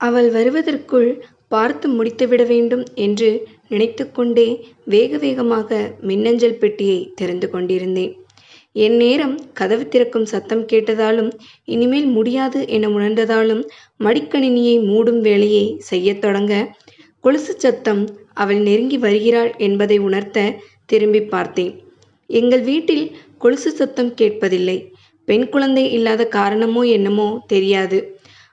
அவள் வருவதற்குள் பார்த்து முடித்துவிட வேண்டும் என்று நினைத்துக்கொண்டே வேக வேகமாக மின்னஞ்சல் பெட்டியை திறந்து கொண்டிருந்தேன். என் நேரம் கதவு திறக்கும் சத்தம் கேட்டதாலும் இனிமேல் முடியாது என உணர்ந்ததாலும் மடிக்கணினியை மூடும் வேலையை செய்யத் தொடங்க கொலுசு சத்தம் அவள் நெருங்கி வருகிறாள் என்பதை உணர்த்த திரும்பி பார்த்தேன். எங்கள் வீட்டில் கொலுசு சத்தம் கேட்பதில்லை. பெண் குழந்தை இல்லாத காரணமோ என்னமோ தெரியாது.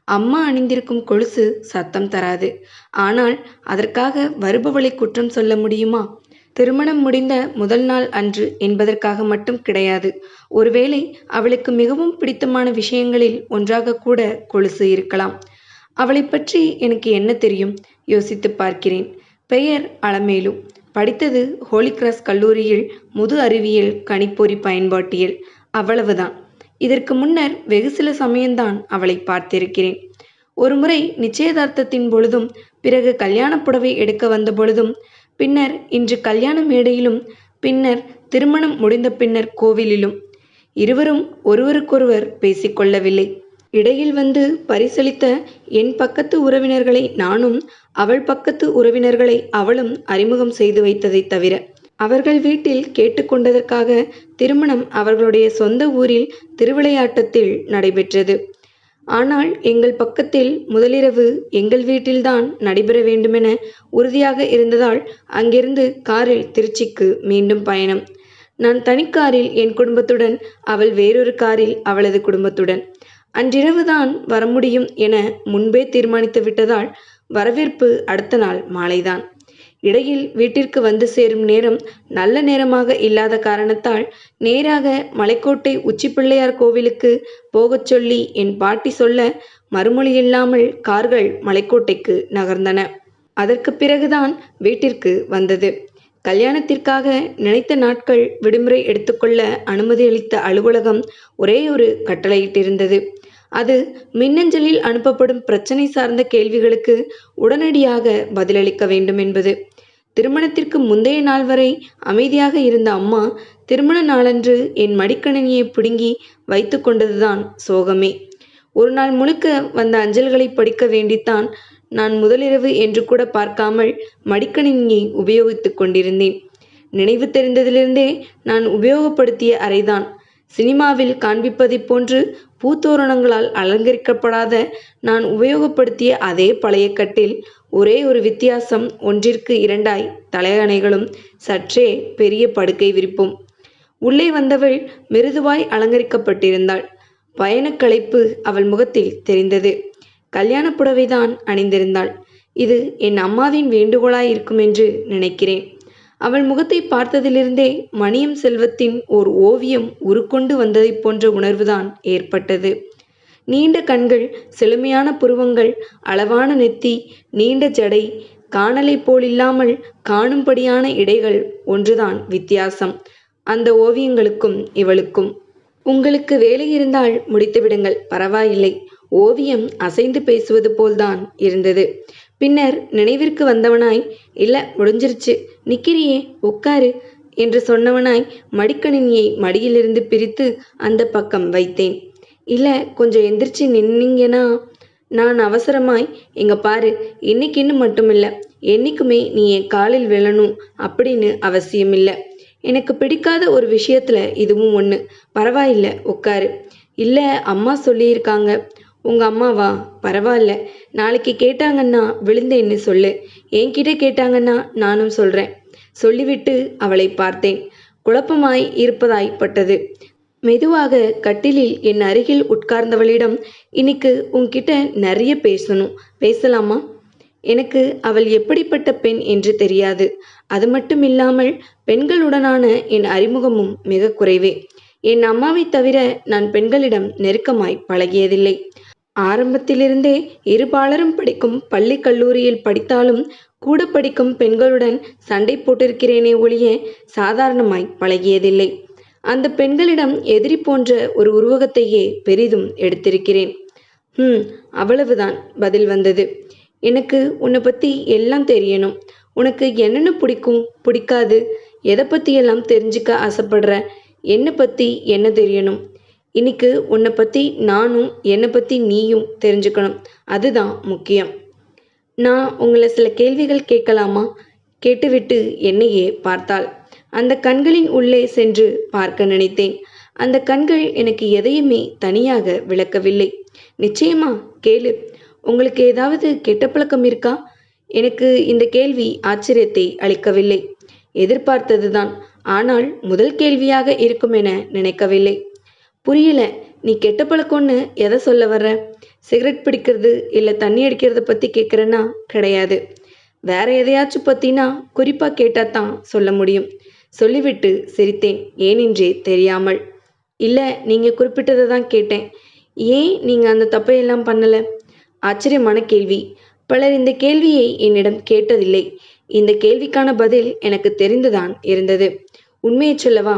அம்மா அணிந்திருக்கும் கொலுசு சத்தம் தராது. ஆனால் அதற்காக வருபவளை குற்றம் சொல்ல முடியுமா? திருமணம் முடிந்த முதல் நாள் அன்று என்பதற்காக மட்டும் கிடையாது. ஒருவேளை அவளுக்கு மிகவும் பிடித்தமான விஷயங்களில் ஒன்றாக கூட கொலுசு இருக்கலாம். அவளை பற்றி எனக்கு என்ன தெரியும்? யோசித்து பார்க்கிறேன். பெயர் அலமேலு. படித்தது ஹோலி கிராஸ் கல்லூரியில் முது அறிவியல் கணிப்பொறி பயன்பாட்டியல். அவ்வளவுதான். இதற்கு முன்னர் வெகு சில சமயம்தான் அவளை பார்த்திருக்கிறேன். ஒருமுறை நிச்சயதார்த்தத்தின் பொழுதும் பிறகு கல்யாண புடவை எடுக்க வந்த பொழுதும் பின்னர் இன்று கல்யாண மேடையிலும் பின்னர் திருமணம் முடிந்த பின்னர் கோவிலிலும். இருவரும் ஒருவருக்கொருவர் பேசிக்கொள்ளவில்லை இடையில் வந்து பரிசளித்த என் பக்கத்து உறவினர்களை நானும் அவள் பக்கத்து உறவினர்களை அவளும் அறிமுகம் செய்து வைத்ததைத் தவிர அவர்கள் வீட்டில் கேட்டுக்கொண்டதற்காக திருமணம் அவர்களுடைய சொந்த ஊரில் திருவிளையாட்டத்தில் நடைபெற்றது. ஆனால் எங்கள் பக்கத்தில் முதலிரவு எங்கள் வீட்டில்தான் நடைபெற வேண்டுமென உறுதியாக இருந்ததால் அங்கிருந்து காரில் திருச்சிக்கு மீண்டும் பயணம். நான் தனிக்காரில் என் குடும்பத்துடன் அவள் வேறொரு காரில் அவளது குடும்பத்துடன். அன்றிரவுதான் வர முடியும் என முன்பே தீர்மானித்து விட்டதால் வரவேற்பு அடுத்த நாள் மாலைதான். இடையில் வீட்டிற்கு வந்து சேரும் நேரம் நல்ல நேரமாக இல்லாத காரணத்தால் நேராக மலைக்கோட்டை உச்சிப்பிள்ளையார் கோவிலுக்கு போகச் சொல்லி என் பாட்டி சொல்ல மறுமொழியில்லாமல் கார்கள் மலைக்கோட்டைக்கு நகர்ந்தன. அதற்கு பிறகுதான் வீட்டிற்கு வந்தது. கல்யாணத்திற்காக நினைத்த நாட்கள் விடுமுறை எடுத்துக்கொள்ள அனுமதி அளித்த அலுவலகம் ஒரே ஒரு கட்டளையிட்டிருந்தது. அது மின்னஞ்சலில் அனுப்பப்படும் பிரச்சனை சார்ந்த கேள்விகளுக்கு உடனடியாக பதிலளிக்க வேண்டும் என்பது. திருமணத்திற்கு முந்தைய நாள் வரை அமைதியாக இருந்த அம்மா திருமண நாளன்று என் மடிக்கணினியை பிடுங்கி வைத்து கொண்டதுதான் சோகமே. ஒரு நாள் முழுக்க வந்த அஞ்சல்களை படிக்க வேண்டித்தான் நான் முதலிரவு என்று கூட பார்க்காமல் மடிக்கணினியை உபயோகித்துக் கொண்டிருந்தேன். நினைவு தெரிந்ததிலிருந்தே நான் உபயோகப்படுத்திய அறைதான். சினிமாவில் காண்பிப்பதைப் போன்று பூத்தோரணங்களால் அலங்கரிக்கப்படாத நான் உபயோகப்படுத்திய அதே பழைய கட்டில் ஒரே ஒரு வித்தியாசம் ஒன்றிற்கு இரண்டாய் தலையணைகளும் சற்றே பெரிய படுக்கை விரிப்பும். உள்ளே வந்தவள் மிருதுவாய் அலங்கரிக்கப்பட்டிருந்தாள். பயணக்களைப்பு அவள் முகத்தில் தெரிந்தது. கல்யாண புடவைதான் அணிந்திருந்தாள். இது என் அம்மாவின் வேண்டுகோளாய் இருக்கும் என்று நினைக்கிறேன். அவள் முகத்தை பார்த்ததிலிருந்தே மணியம் செல்வத்தின் ஓர் ஓவியம் உருக்கொண்டு வந்ததைப் போன்ற உணர்வுதான் ஏற்பட்டது. நீண்ட கண்கள் செழுமையான புருவங்கள் அளவான நெத்தி நீண்ட ஜடை காணலை போலில்லாமல் காணும்படியான இடைகள் ஒன்றுதான் வித்தியாசம். அந்த ஓவியங்களுக்கும் இவளுக்கும். உங்களுக்கு வேலை இருந்தால் முடித்துவிடுங்கள் பரவாயில்லை. ஓவியம் அசைந்து பேசுவது போல்தான் இருந்தது. பின்னர் நினைவிற்கு வந்தவனாய் இல்லை முடிஞ்சிருச்சு. நிக்கிறியே உட்காரு என்று சொன்னவனாய் மடிக்கணினியை மடியிலிருந்து பிரித்து அந்த பக்கம் வைத்தேன். இல்லை கொஞ்சம் எந்திரிச்சு நின்னீங்கன்னா நான் அவசரமாய் எங்க பாரு இன்னைக்குன்னு மட்டும் இல்லை என்னைக்குமே நீ என் காலில் விழணும் அப்படின்னு அவசியம் இல்லை எனக்கு பிடிக்காத ஒரு விஷயத்துல இதுவும் ஒன்று பரவாயில்ல உட்காரு இல்லை அம்மா சொல்லியிருக்காங்க. உங்கள் அம்மாவா? பரவாயில்ல. நாளைக்கு கேட்டாங்கன்னா விழுந்தேன்னு சொல்லு. என்கிட்ட கேட்டாங்கன்னா நானும் சொல்கிறேன் சொல்லிவிட்டு அவளை பார்த்தேன். குழப்பமாய் இருப்பதாய் பட்டது மெதுவாக கட்டிலில் என் அருகில் உட்கார்ந்தவளிடம் இன்னைக்கு உன்கிட்ட நிறைய பேசணும். பேசலாமா? எனக்கு அவள் எப்படிப்பட்ட பெண் என்று தெரியாது. அது மட்டும் இல்லாமல் பெண்களுடனான என் அறிமுகமும் மிக குறைவே. என் அம்மாவை தவிர நான் பெண்களிடம் நெருக்கமாய் பழகியதில்லை. ஆரம்பத்திலிருந்தே இருபாலரும் படிக்கும் பள்ளி கல்லூரியில் படித்தாலும் கூட படிக்கும் பெண்களுடன் சண்டை போட்டிருக்கிறேனே ஒழிய சாதாரணமாய் பழகியதில்லை. அந்த பெண்களிடம் எதிரி போன்ற ஒரு உருவகத்தையே பெரிதும் எடுத்திருக்கிறேன். ம் அவ்வளவுதான் பதில் வந்தது. எனக்கு உன்னை பற்றி எல்லாம் தெரியணும். உனக்கு என்னென்ன பிடிக்கும் பிடிக்காது? எதை பற்றியெல்லாம் தெரிஞ்சுக்க ஆசைப்படுற? என்னை பற்றி என்ன தெரியணும்? இன்னைக்கு உன்னை பற்றி நானும் என்னை பற்றி நீயும் தெரிஞ்சுக்கணும். அதுதான் முக்கியம். நான் உங்களை சில கேள்விகள் கேட்கலாமா? கேட்டுவிட்டு என்னையே பார்த்தாள். அந்த கண்களின் உள்ளே சென்று பார்க்க நினைத்தேன். அந்த கண்கள் எனக்கு எதையுமே தனியாக விளக்கவில்லை. நிச்சயமா கேளு. உங்களுக்கு ஏதாவது கெட்ட பழக்கம் இருக்கா? எனக்கு இந்த கேள்வி ஆச்சரியத்தை அளிக்கவில்லை. எதிர்பார்த்ததுதான். ஆனால் முதல் கேள்வியாக இருக்கும் என நினைக்கவில்லை. புரியல நீ கெட்ட பழக்கம்னு எதை சொல்ல வர்ற? சிகரெட் பிடிக்கிறது இல்லை தண்ணி அடிக்கிறத பற்றி கேட்குறேன்னா கிடையாது. வேற எதையாச்சும் பற்றினா குறிப்பாக கேட்டால் தான் சொல்ல முடியும். சொல்லிவிட்டு சிரித்தேன். ஏனென்றே தெரியாமல். இல்லை நீங்கள் குறிப்பிட்டதை தான் கேட்டேன். ஏன் நீங்கள் அந்த தப்பையெல்லாம் பண்ணலை? ஆச்சரியமான கேள்வி. பலர் இந்த கேள்வியை என்னிடம் கேட்டதில்லை. இந்த கேள்விக்கான பதில் எனக்கு தெரிந்துதான் இருந்தது. உண்மையை சொல்லவா?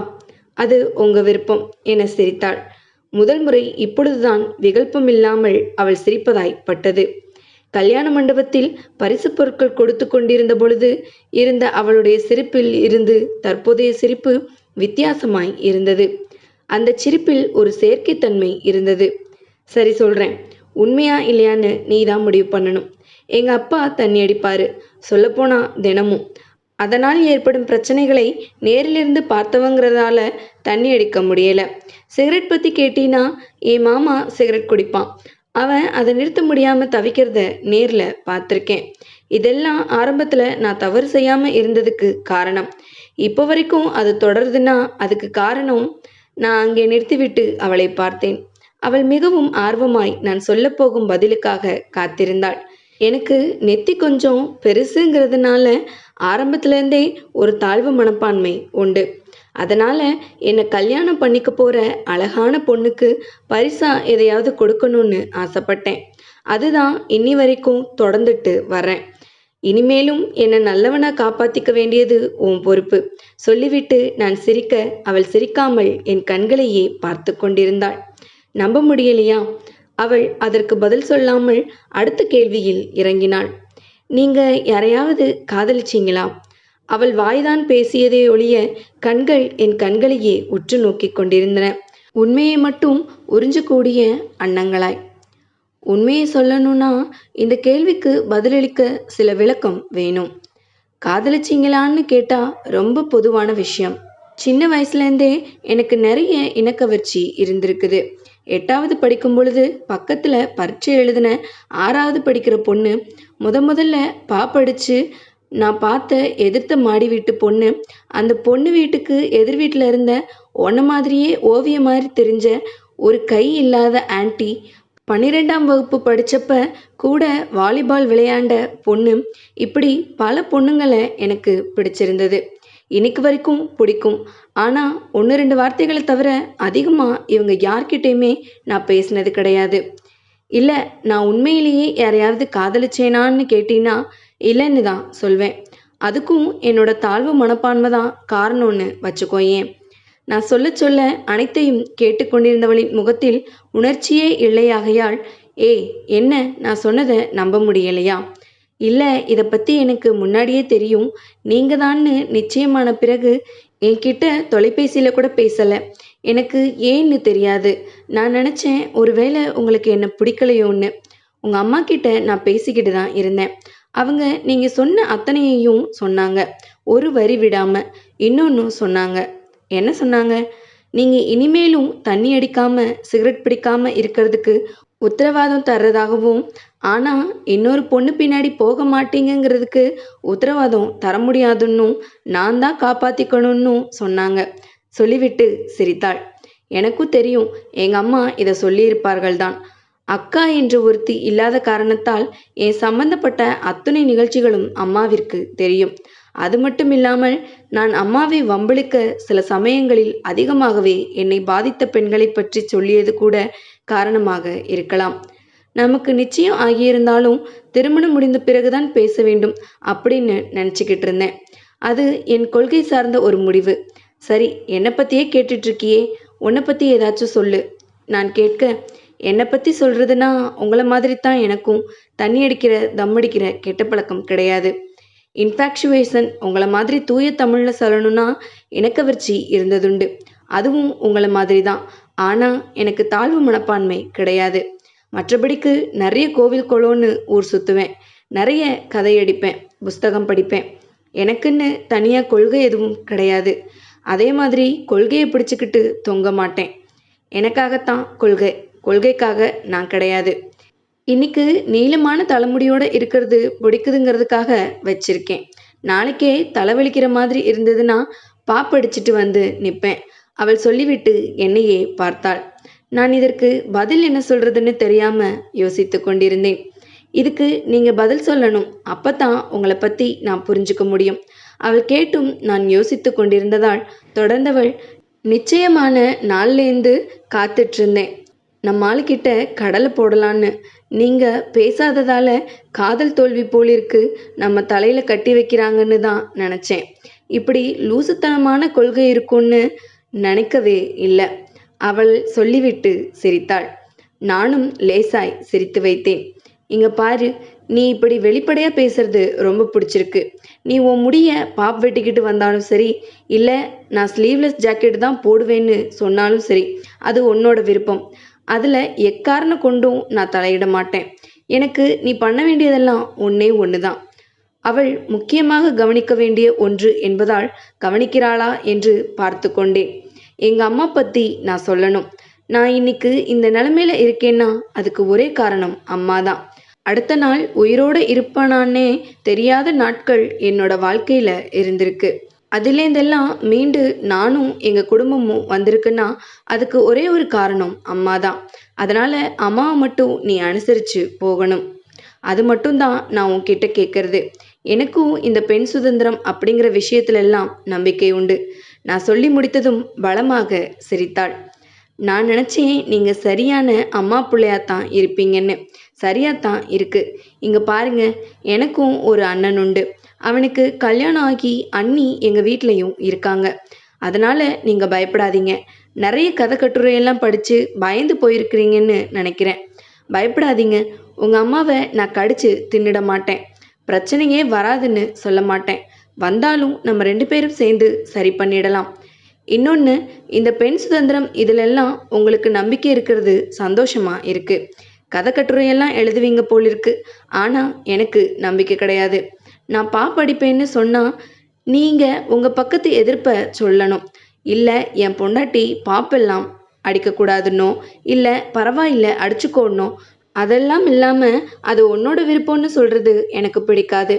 அது உங்க விருப்பம் என சிரித்தாள். முதல் முறை இப்பொழுதுதான் விகல்பமில்லாமல் அவள் சிரிப்பதாய் பட்டது கல்யாண மண்டபத்தில் பரிசு பொருட்கள் கொடுத்து கொண்டிருந்த பொழுது இருந்த அவளுடைய சிரிப்பில் இருந்து தற்போதைய சிரிப்பு வித்தியாசமாய் இருந்தது. அந்த சிரிப்பில் ஒரு செயற்கைத்தன்மை இருந்தது. சரி சொல்றேன். உண்மையா இல்லையான்னு நீ தான் முடிவு பண்ணணும். எங்க அப்பா தண்ணி அடிப்பாரு. சொல்லப்போனா தினமும். அதனால் ஏற்படும் பிரச்சனைகளை நேரிலிருந்து பார்த்தவங்கிறதால தண்ணி அடிக்க முடியல. சிகரெட் பத்தி கேட்டீன்னா என் மாமா சிகரெட் குடிப்பான். அவன் அதை நிறுத்த முடியாமல் தவிக்கிறத நேரில் பார்த்துருக்கேன். இதெல்லாம் ஆரம்பத்தில் நான் தவறு செய்யாமல் இருந்ததுக்கு காரணம். இப்போ வரைக்கும் அது தொடருதுன்னா அதுக்கு காரணம் நான் அங்கே நிறுத்திவிட்டு அவளை பார்த்தேன். அவள் மிகவும் ஆர்வமாய் நான் சொல்லப்போகும் பதிலுக்காக காத்திருந்தாள். எனக்கு நெத்தி கொஞ்சம் பெருசுங்கிறதுனால ஆரம்பத்துலேருந்தே ஒரு தாழ்வு மனப்பான்மை உண்டு. அதனால என்னை கல்யாணம் பண்ணிக்க போற அழகான பொண்ணுக்கு பரிசா எதையாவது கொடுக்கணும்னு ஆசைப்பட்டேன். அதுதான் இன்னி வரைக்கும் தொடர்ந்துட்டு வர்றேன். இனிமேலும் என்னை நல்லவனா காப்பாத்திக்க வேண்டியது உன் பொறுப்பு. சொல்லிவிட்டு நான் சிரிக்க அவள் சிரிக்காமல் என் கண்களையே பார்த்து கொண்டிருந்தாள். நம்ப முடியலையா? அவள் அதற்கு பதில் சொல்லாமல் அடுத்த கேள்வியில் இறங்கினாள். நீங்க யாரையாவது காதலிச்சீங்களா? அவள் வாய்தான் பேசியதே ஒழிய கண்கள் என் கண்களையே உற்று நோக்கிக் கொண்டிருந்தன. உண்மையை மட்டும் உறிஞ்சக்கூடிய அன்னங்களாய். உண்மையை சொல்லணும்னா இந்த கேள்விக்கு பதிலளிக்க சில விளக்கம் வேணும். காதலிச்சிங்களான்னு கேட்டா ரொம்ப பொதுவான விஷயம். சின்ன வயசுலேருந்தே எனக்கு நிறைய இனக்கவர்ச்சி இருந்திருக்குது. எட்டாவது படிக்கும் பொழுது பக்கத்தில் பரீட்சை எழுதின ஆறாவது படிக்கிற பொண்ணு முத முதல்ல பா படித்து நான் பார்த்த எதிர்த்த மாடி வீட்டு பொண்ணு அந்த பொண்ணு வீட்டுக்கு எதிர் வீட்டில் இருந்த ஒன்ன மாதிரியே ஓவியம் மாதிரி தெரிஞ்ச ஒரு கை இல்லாத ஆன்ட்டி பன்னிரெண்டாம் வகுப்பு படித்தப்ப கூட வாலிபால் விளையாண்ட பொண்ணு இப்படி பல பொண்ணுங்களை எனக்கு பிடிச்சிருந்தது. இன்னைக்கு வரைக்கும் பிடிக்கும். ஆனால் ஒன்று ரெண்டு வார்த்தைகளை தவிர அதிகமாக இவங்க யார்கிட்டயுமே நான் பேசினது கிடையாது. இல்லை நான் உண்மையிலேயே யாரையாவது காதலிச்சேனான்னு கேட்டீங்கன்னா இல்லைன்னு தான் சொல்வேன். அதுக்கும் என்னோட தாழ்வு மனப்பான்மை தான் காரணம்னு வச்சுக்கோயேன் நான் சொல்ல சொல்ல அனைத்தையும் கேட்டுக்கொண்டிருந்தவளின் முகத்தில் உணர்ச்சியே இல்லையாகையால் ஏய் என்ன நான் சொன்னதை நம்ப முடியலையா? இல்லை இதை பற்றி எனக்கு முன்னாடியே தெரியும். நீங்கள் தான்னு நிச்சயமான பிறகு என்கிட்ட தொலைபேசியில் கூட பேசலை. எனக்கு ஏன்னு தெரியாது. நான் நினச்சேன் ஒருவேளை உங்களுக்கு என்ன பிடிக்கலையோன்னு. உங்கள் அம்மா கிட்ட நான் பேசிக்கிட்டு தான் இருந்தேன். அவங்க நீங்கள் சொன்ன அத்தனையையும் சொன்னாங்க. ஒரு வரி விடாமல் இன்னொன்று சொன்னாங்க. என்ன சொன்னாங்க? நீங்கள் இனிமேலும் தண்ணி அடிக்காமல் சிகரெட் பிடிக்காமல் இருக்கிறதுக்கு உத்தரவாதம் தர்றதாகவும் ஆனால் இன்னொரு பொண்ணு பின்னாடி போக மாட்டீங்கிறதுக்கு உத்தரவாதம் தர முடியாதுன்னும் நான் தான் காப்பாற்றிக்கணும்னு சொன்னாங்க. சொல்லிவிட்டு சிரித்தாள். எனக்கும் தெரியும் எங்கள் அம்மா இதை சொல்லியிருப்பார்கள் தான் அக்கா என்று ஒருத்தி இல்லாத காரணத்தால் என் சம்பந்தப்பட்ட அத்துணை நிகழ்ச்சிகளும் அம்மாவிற்கு தெரியும். அது மட்டும் இல்லாமல் நான் அம்மாவை வம்பளிக்க சில சமயங்களில் அதிகமாகவே என்னை பாதித்த பெண்களை பற்றி சொல்லியது கூட காரணமாக இருக்கலாம். நமக்கு நிச்சயம் ஆகியிருந்தாலும் திருமணம் முடிந்த பிறகுதான் பேச வேண்டும் அப்படின்னு நினச்சிக்கிட்டு இருந்தேன். அது என் கொள்கை சார்ந்த ஒரு முடிவு. சரி என்னை பற்றியே கேட்டுட்ருக்கியே உன்னை பற்றி ஏதாச்சும் சொல்லு. நான் கேட்க என்னை பற்றி சொல்கிறதுனா உங்களை மாதிரி தான் எனக்கும் தண்ணி அடிக்கிற தம் அடிக்கிற கெட்ட பழக்கம் கிடையாது. இன்ஃபேக்சுவேஷன் உங்களை மாதிரி தூய தமிழில் சொல்லணும்னா இணக்கவர்ச்சி இருந்ததுண்டு. அதுவும் உங்களை மாதிரி தான் ஆனால் எனக்கு தாழ்வு மனப்பான்மை கிடையாது. மற்றபடிக்கு நிறைய கோவில் குளோன்னு ஊர் சுற்றுவேன் நிறைய கதையடிப்பேன் புஸ்தகம் படிப்பேன். எனக்குன்னு தனியாக கொள்கை எதுவும் கிடையாது. அதே மாதிரி கொள்கையை பிடிச்சிக்கிட்டு தொங்க மாட்டேன். எனக்காகத்தான் கொள்கை. கொள்கைக்காக நான் கிடையாது. இன்னைக்கு நீளமான தலைமுடியோடு இருக்கிறது பிடிக்குதுங்கிறதுக்காக வச்சிருக்கேன். நாளைக்கே தலைவலிக்கிற மாதிரி இருந்ததுன்னா பாப்படிச்சிட்டு வந்து நிற்பேன் அவள் சொல்லிவிட்டு என்னையே பார்த்தாள். நான் இதற்கு பதில் என்ன சொல்றதுன்னு தெரியாம யோசித்து கொண்டிருந்தேன். இதுக்கு நீங்க பதில் சொல்லணும். அப்பதான் உங்களை பத்தி நான் புரிஞ்சுக்க முடியும். அவள் கேட்டும் நான் யோசித்து கொண்டிருந்ததால் தொடர்ந்தவள் நிச்சயமான நாள்லேருந்து காத்துட்டு இருந்தேன். நம்ம ஆளுக்கிட்ட கடலை போடலான்னு. நீங்கள் பேசாததால் காதல் தோல்வி போலிருக்கு நம்ம தலையில் கட்டி வைக்கிறாங்கன்னு தான் நினச்சேன். இப்படி லூசுத்தனமான கொள்கை இருக்கும்னு நினைக்கவே இல்லை. அவள் சொல்லிவிட்டு சிரித்தாள். நானும் லேசாய் சிரித்து வைத்தேன். இங்க பாரு நீ இப்படி வெளிப்படையா பேசுறது ரொம்ப பிடிச்சிருக்கு. நீ உன் முடிய பாப் வெட்டிக்கிட்டு வந்தாலும் சரி இல்லை நான் ஸ்லீவ்லெஸ் ஜாக்கெட் தான் போடுவேன்னு சொன்னாலும் சரி அது உன்னோட விருப்பம். அதில் எக்காரணம் கொண்டும் நான் தலையிட மாட்டேன். எனக்கு நீ பண்ண வேண்டியதெல்லாம் ஒன்றே ஒன்று தான் அவள் முக்கியமாக கவனிக்க வேண்டிய ஒன்று என்பதால் கவனிக்கிறாளா என்று பார்த்து கொண்டேன். எங்கள் அம்மா பற்றி நான் சொல்லணும். நான் இன்னைக்கு இந்த நிலமையில இருக்கேன்னா அதுக்கு ஒரே காரணம் அம்மா தான் அடுத்த நாள் உயிரோடு இருப்பானான்னே தெரியாத நாட்கள் என்னோட வாழ்க்கையில் இருந்திருக்கு. அதுலேருந்தெல்லாம் மீண்டு நானும் எங்கள் குடும்பமும் வந்திருக்குன்னா அதுக்கு ஒரே ஒரு காரணம் அம்மா தான் அதனால் அம்மாவை மட்டும் நீ அனுசரித்து போகணும். அது மட்டும்தான் நான் உன்கிட்ட கேட்குறது எனக்கும் இந்த பெண் சுதந்திரம் அப்படிங்கிற விஷயத்துலெல்லாம் நம்பிக்கை உண்டு. நான் சொல்லி முடித்ததும் பலமாக சிரித்தாள். நான் நினச்சேன் நீங்கள் சரியான அம்மா பிள்ளையாத்தான் இருப்பீங்கன்னு. சரியாக தான் இருக்குது இங்கே பாருங்க எனக்கும் ஒரு அண்ணன் உண்டு. அவனுக்கு கல்யாணம் ஆகி அண்ணி எங்கள் வீட்லேயும் இருக்காங்க. அதனால் நீங்கள் பயப்படாதீங்க. நிறைய கதை கட்டுரையெல்லாம் படித்து பயந்து போயிருக்கிறீங்கன்னு நினைக்கிறேன். பயப்படாதீங்க. உங்கள் அம்மாவை நான் கடிச்சு தின்னிட மாட்டேன். பிரச்சனையே வராதுன்னு சொல்ல மாட்டேன். வந்தாலும் நம்ம ரெண்டு பேரும் சேர்ந்து சரி பண்ணிடலாம். இன்னொன்று இந்த பெண் சுதந்திரம் இதிலெல்லாம் உங்களுக்கு நம்பிக்கை இருக்கிறது சந்தோஷமாக இருக்குது கதை கட்டுரையெல்லாம் எழுதுவீங்க போல் இருக்கு ஆனால் எனக்கு நம்பிக்கை கிடையாது. நான் பா படிப்பேன்னு சொன்னால் நீங்கள் உங்கள் பக்கத்து எதிர்ப்பை சொல்லணும். இல்லை என் பொண்டாட்டி பாப்பெல்லாம் அடிக்கக்கூடாதுன்னோ இல்லை பரவாயில்ல அடிச்சுக்கோடணும் அதெல்லாம் இல்லாமல் அது உன்னோட விருப்பம்னு சொல்கிறது எனக்கு பிடிக்காது.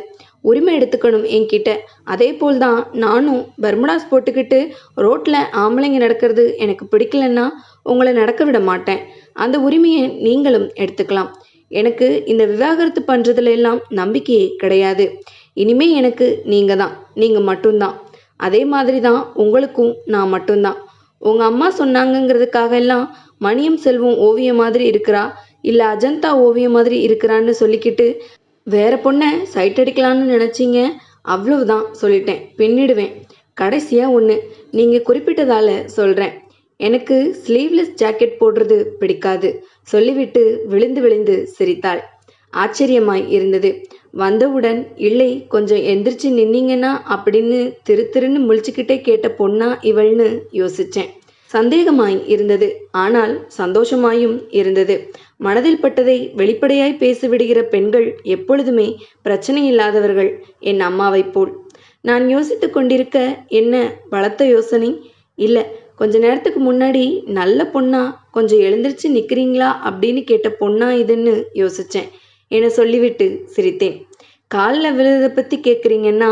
உரிமை எடுத்துக்கணும் என்கிட்ட. அதே போல் தான் நானும் பர்முடாஸ் போட்டுக்கிட்டு ரோட்டில் ஆம்பளைங்க நடக்கிறது எனக்கு பிடிக்கலன்னா உங்களை நடக்க விட மாட்டேன். அந்த உரிமையை நீங்களும் எடுத்துக்கலாம். எனக்கு இந்த விவாகரத்து பண்ணுறதுல எல்லாம் நம்பிக்கையே கிடையாது. இனிமே எனக்கு நீங்கள் தான் நீங்கள் மட்டும்தான். அதே மாதிரி தான் உங்களுக்கும் நான் மட்டும்தான். உங்கள் அம்மா சொன்னாங்கங்கிறதுக்காக எல்லாம் மணியம் செல்வம் ஓவியம் மாதிரி இருக்கிறா இல்லை அஜந்தா ஓவியம் மாதிரி இருக்கிறான்னு சொல்லிக்கிட்டு வேற பொண்ணை சைட் அடிக்கலான்னு நினச்சிங்க? அவ்வளவுதான் சொல்லிட்டேன். பின்னிடுவேன். கடைசியாக ஒன்று நீங்கள் குறிப்பிட்டதால சொல்கிறேன் எனக்கு ஸ்லீவ்லெஸ் ஜாக்கெட் போடுறது பிடிக்காது சொல்லிவிட்டு விழுந்து விழுந்து சிரித்தாள். ஆச்சரியமாய் இருந்தது. வந்தவுடன் இல்லை கொஞ்சம் எந்திரிச்சு நின்னீங்கன்னா அப்படின்னு திரு திருன்னு முழிச்சுக்கிட்டே கேட்ட பொண்ணா இவள்னு யோசிச்சேன். சந்தேகமாய் இருந்தது. ஆனால் சந்தோஷமாயும் இருந்தது. மனதில் பட்டதை வெளிப்படையாய் பேசிவிடுகிற பெண்கள் எப்பொழுதுமே பிரச்சனை இல்லாதவர்கள் என் அம்மாவைப் போல். நான் யோசித்து கொண்டிருக்க என்ன பலத்த யோசனை? இல்லை கொஞ்ச நேரத்துக்கு முன்னாடி நல்ல பொண்ணா கொஞ்சம் எழுந்திருச்சு நிற்கிறீங்களா அப்படின்னு கேட்ட பொண்ணா இதுன்னு யோசித்தேன் என சொல்லிவிட்டு சிரித்தேன். காலில் விழுறதை பற்றி கேட்குறீங்கன்னா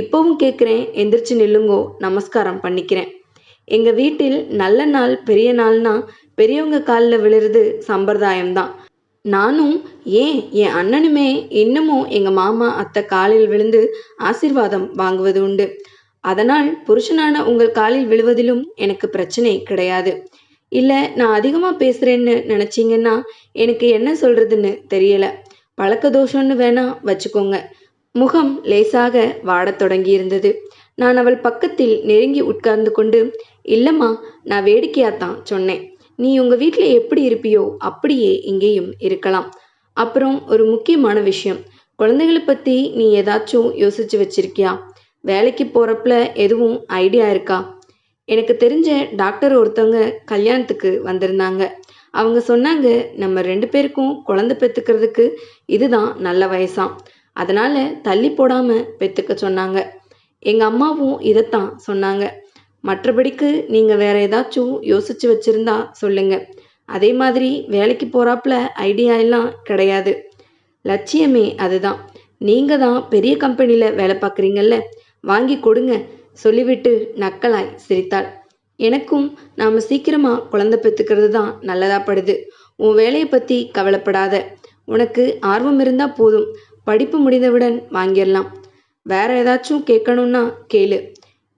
இப்போவும் கேட்குறேன் எந்திரிச்சு நில்லுங்கோ நமஸ்காரம் பண்ணிக்கிறேன். எங்கள் வீட்டில் நல்ல நாள் பெரிய நாள்னா பெரியவங்க காலில் விழுறது சம்பிரதாயம்தான். நானும் ஏன் என் அண்ணனுமே இன்னமும் எங்கள் மாமா அத்தை காலில் விழுந்து ஆசிர்வாதம் வாங்குவது உண்டு. அதனால் புருஷனான உங்கள் காலில் விழுவதிலும் எனக்கு பிரச்சனை கிடையாது. இல்லை நான் அதிகமாக பேசுகிறேன்னு நினச்சிங்கன்னா எனக்கு என்ன சொல்கிறதுன்னு தெரியல. பழக்க தோஷம்னு வேணா வச்சுக்கோங்க. முகம் லேசாக வாடத் தொடங்கியிருந்தது. நான் அவள் பக்கத்தில் நெருங்கி உட்கார்ந்து கொண்டு இல்லைம்மா நான் வேடிக்கையாத்தான் சொன்னேன். நீ உங்கள் வீட்டில் எப்படி இருப்பியோ அப்படியே இங்கேயும் இருக்கலாம். அப்புறம் ஒரு முக்கியமான விஷயம். குழந்தைகளை பற்றி நீ ஏதாச்சும் யோசிச்சு வச்சிருக்கியா? வேலைக்கு போகிறப்பல எதுவும் ஐடியா இருக்கா? எனக்கு தெரிஞ்ச டாக்டர் ஒருத்தவங்க கல்யாணத்துக்கு வந்திருந்தாங்க. அவங்க சொன்னாங்க நம்ம ரெண்டு பேருக்கும் குழந்தை பெற்றுக்கிறதுக்கு இதுதான் நல்ல வயசாம் அதனால் தள்ளி போடாமல் பெற்றுக்க சொன்னாங்க. எங்கள் அம்மாவும் இதைத்தான் சொன்னாங்க. மற்றபடிக்கு நீங்கள் வேற ஏதாச்சும் யோசிச்சு வச்சிருந்தா சொல்லுங்க. அதே மாதிரி வேலைக்கு போகிறாப்புல ஐடியா எல்லாம் கிடையாது. லட்சியமே அதுதான். நீங்கள் தான் பெரிய கம்பெனியில் வேலை பார்க்குறீங்கல்ல வாங்கி கொடுங்க சொல்லிவிட்டு நக்கலாய் சிரித்தாள். எனக்கும் நாம் சீக்கிரமாக குழந்தை பெற்றுக்கிறது தான் நல்லதாப்படுது உன் வேலையை பற்றி கவலைப்படாத. உனக்கு ஆர்வம் இருந்தால் போதும். படிப்பு முடிந்தவுடன் வாங்கிடலாம். வேற ஏதாச்சும் கேட்கணும்னா கேளு.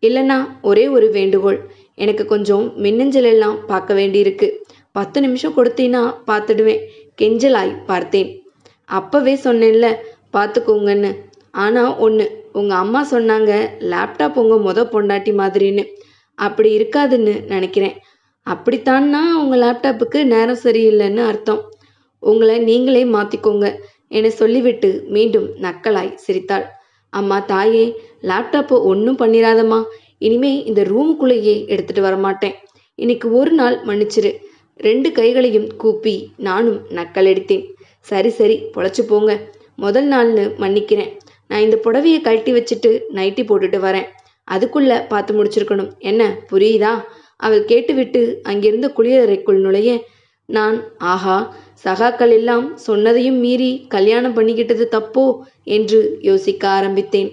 இல்லைன்னா ஒரே ஒரு வேண்டுகோள். எனக்கு கொஞ்சம் மின்னஞ்சல் எல்லாம் பார்க்க வேண்டியிருக்கு. பத்து நிமிஷம் கொடுத்தீன்னா பார்த்துடுவேன். கெஞ்சலாய் பார்த்தேன். அப்பவே சொன்னேன்ல பார்த்துக்கோங்கன்னு. ஆனால் ஒன்று உங்கள் அம்மா சொன்னாங்க லேப்டாப் உங்கள் மொதல் பொண்டாட்டி மாதிரின்னு. அப்படி இருக்காதுன்னு நினைக்கிறேன். அப்படித்தான்னா உங்கள் லேப்டாப்புக்கு நேரம் சரியில்லைன்னு அர்த்தம். உங்களை நீங்களே மாற்றிக்கோங்க என சொல்லிவிட்டு மீண்டும் நக்கலாய் சிரித்தாள். அம்மா தாயே லேப்டாப்பை ஒன்றும் பண்ணிராதம்மா. இனிமே இந்த ரூமுக்குள்ளேயே எடுத்துட்டு வரமாட்டேன். இன்னைக்கு ஒரு நாள் மன்னிச்சிரு. ரெண்டு கைகளையும் கூப்பி நானும் நக்கல் எடுத்தேன் சரி சரி பொழைச்சி போங்க. முதல் நாள்னு மன்னிக்கிறேன். நான் இந்த புடவையை கழட்டி வச்சுட்டு நைட்டி போட்டுட்டு வரேன். அதுக்குள்ள பார்த்து முடிச்சிருக்கணும். என்ன? புரியுதா? அவள் கேட்டுவிட்டு அங்கிருந்த குளியலறைக்குள் நுழைய நான் ஆஹா சகாக்கள் எல்லாம் சொன்னதையும் மீறி கல்யாணம் பண்ணிக்கிட்டது தப்போ? என்று யோசிக்க ஆரம்பித்தேன்.